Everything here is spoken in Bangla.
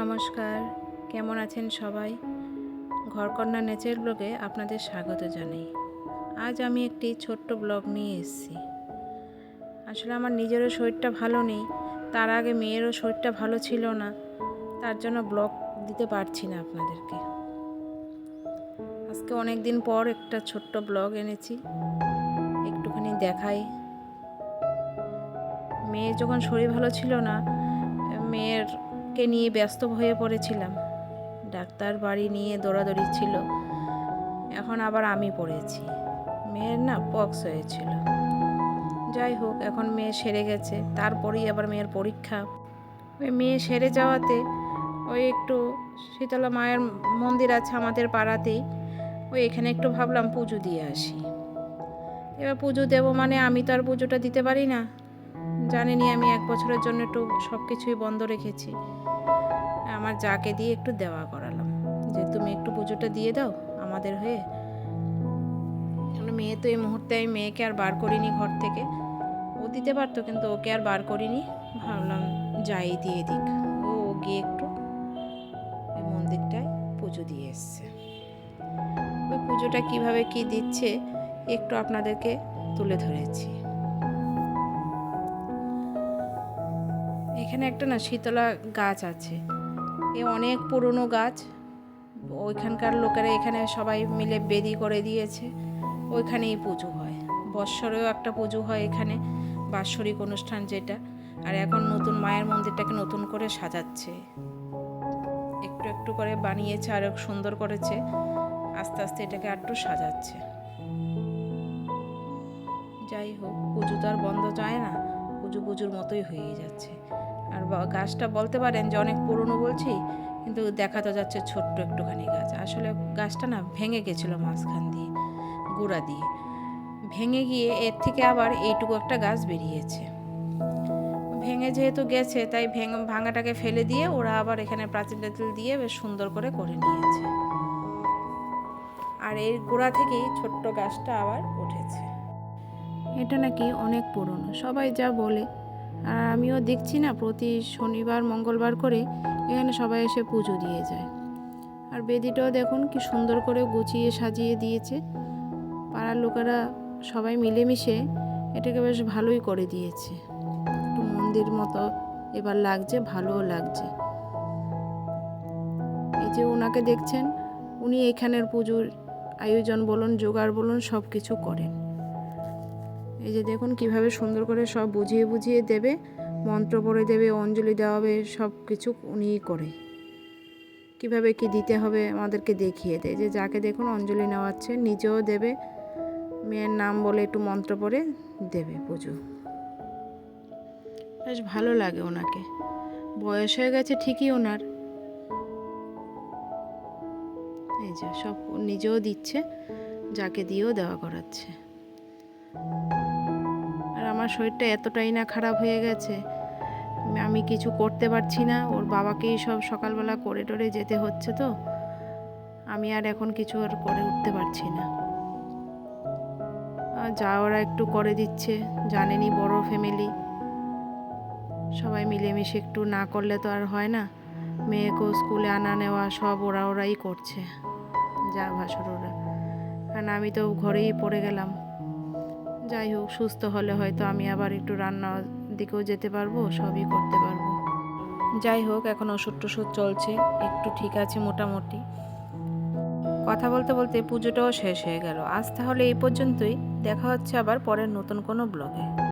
নমস্কার। কেমন আছেন সবাই? ঘরকন্যা নেচের ব্লগে আপনাদের স্বাগত জানাই। আজ আমি একটি ছোট্ট ব্লগ নিয়ে এসেছি। আসলে আমার নিজেরও শরীরটা ভালো নেই, তার আগে মেয়েরও শরীরটা ভালো ছিল না, তার জন্য ব্লগ দিতে পারছি না আপনাদেরকে। আজকে অনেক দিন পর একটা ছোট্ট ব্লগ এনেছি, একটুখানি দেখাই। মেয়ের যখন শরীর ভালো ছিল না মেয়েরকে নিয়ে ব্যস্ত হয়ে পড়েছিলাম। ডাক্তার বাড়ি নিয়ে দৌড়াদৌড়ি ছিল। এখন আবার আমি পড়েছি। মেয়ের না পক্স হয়েছিল। যাই হোক, এখন মেয়ে সেরে গেছে। তারপরেই আবার মেয়ের পরীক্ষা। ওই মেয়ে সেরে যাওয়াতে ওই একটু শীতলা মায়ের মন্দির আছে আমাদের পাড়াতেই, ওই এখানে একটু ভাবলাম পুজো দিয়ে আসি। এবার পুজো দেবো মানে আমি তো আর পুজোটা দিতে পারি না। জানেনি আমি এক বছরের জন্য একটু সব কিছুই বন্ধ রেখেছি। আমার যাকে দিয়ে একটু দেওয়া করালাম। যে তুমি একটু পুজোটা দিয়ে দাও আমাদের হয়ে। মেয়ে তো এই মুহূর্তে আমি মেয়েকে আর বার করিনি ঘর থেকে। ও দিতে পারতো, কিন্তু ওকে আর বার করিনি। ভাবলাম যাই দিয়ে দিক। ও ও গিয়ে একটু ওই মন্দিরটায় পুজো দিয়ে এসছে। ওই পুজোটা কীভাবে কি দিচ্ছে একটু আপনাদেরকে তুলে ধরেছি। এখানে একটা না শীতলা গাছ আছে। এ অনেক পুরনো গাছ। ওইখানকার লোকেরা এখানে সবাই মিলে বেদি করে দিয়েছে। ওইখানেই পুজো হয়। বৎসরেও একটা পুজো হয় এখানে, বাৎসরিক অনুষ্ঠান যেটা। আর এখন নতুন মায়ের মন্দিরটাকে নতুন করে সাজাচ্ছে। একটু একটু করে বানিয়েছে, আর সুন্দর করেছে। আস্তে আস্তে এটাকে আরটু সাজাচ্ছে। যাই হোক, পুজো তো আর বন্ধ যায় না। পুজো পুজোর মতোই হয়ে যাচ্ছে। আর গাছটা বলতে পারেন যে অনেক পুরনো বলছি, কিন্তু দেখা তো যাচ্ছে ছোট্ট একটুখানি গাছ। আসলে গাছটা না ভেঙে গেছিল মাঝখান দিয়ে, গোড়া দিয়ে। ভেঙে গিয়ে এর থেকে আবার এইটুকু একটা গাছ বেরিয়েছে। ভেঙে যেহেতু গেছে, তাই ভেঙে, ভাঙাটাকে ফেলে দিয়ে ওরা আবার এখানে প্রাচীন টাচিল দিয়ে বেশ সুন্দর করে করে নিয়েছে। আর এর গোড়া থেকেই ছোট্ট গাছটা আবার উঠেছে। এটা নাকি অনেক পুরনো। সবাই যা বলে আর আমিও দেখছি না, প্রতি শনিবার, মঙ্গলবার করে এখানে সবাই এসে পুজো দিয়ে যায়। আর বেদিটাও দেখুন কি সুন্দর করে গুছিয়ে সাজিয়ে দিয়েছে। পাড়ার লোকেরা সবাই মিলেমিশে এটাকে বেশ ভালোই করে দিয়েছে। একটু মন্দির মতো এবার লাগছে, ভালোও লাগছে। এই যে ওনাকে দেখছেন, উনি এখানের পুজোর আয়োজন বলুন, জোগাড় বলুন সব কিছু করেন। এই যে দেখুন কীভাবে সুন্দর করে সব বুঝিয়ে বুঝিয়ে দেবে, মন্ত্র পড়ে দেবে, অঞ্জলি দেওয়া হবে, সব কিছু উনিই করে। কীভাবে কি দিতে হবে আমাদেরকে দেখিয়ে দেয়। যে যাকে দেখুন অঞ্জলি নেওয়াচ্ছে, নিজেও দেবে, মেয়ের নাম বলে একটু মন্ত্র পড়ে দেবে পুজো। বেশ ভালো লাগে ওনাকে। বয়স হয়ে গেছে ঠিকই ওনার। এই যে সব নিজেও দিচ্ছে, যাকে দিয়েও দেওয়া করাচ্ছে। আমার শরীরটা এতটাই না খারাপ হয়ে গেছে। আমি কিছু করতে পারছি না। ওর বাবাকেই সব সকালবেলা করে টরে যেতে হচ্ছে তো। আমি আর এখন কিছু আর করে উঠতে পারছি না। যা ওরা একটু করে দিচ্ছে, জানেনি বড় ফ্যামিলি সবাই মিলেমিশে একটু না করলে তো আর হয় না। মেয়েকেও স্কুলে আনা নেওয়া সব ওরা ওরাই করছে। যা ভাসুর ওরা। কারণ আমি তো ঘরেই পড়ে গেলাম। যাই হোক, সুস্থ হলে হয়তো আমি আবার একটু রান্নার দিকেও যেতে পারব, সবই করতে পারব। যাই হোক, এখন ওষুধ টষুধ চলছে, একটু ঠিক আছে মোটামুটি। কথা বলতে বলতে পুজোটাও শেষ হয়ে গেল। আজ তাহলে এই পর্যন্তই, দেখা হচ্ছে আবার পরের নতুন কোনো ব্লগে।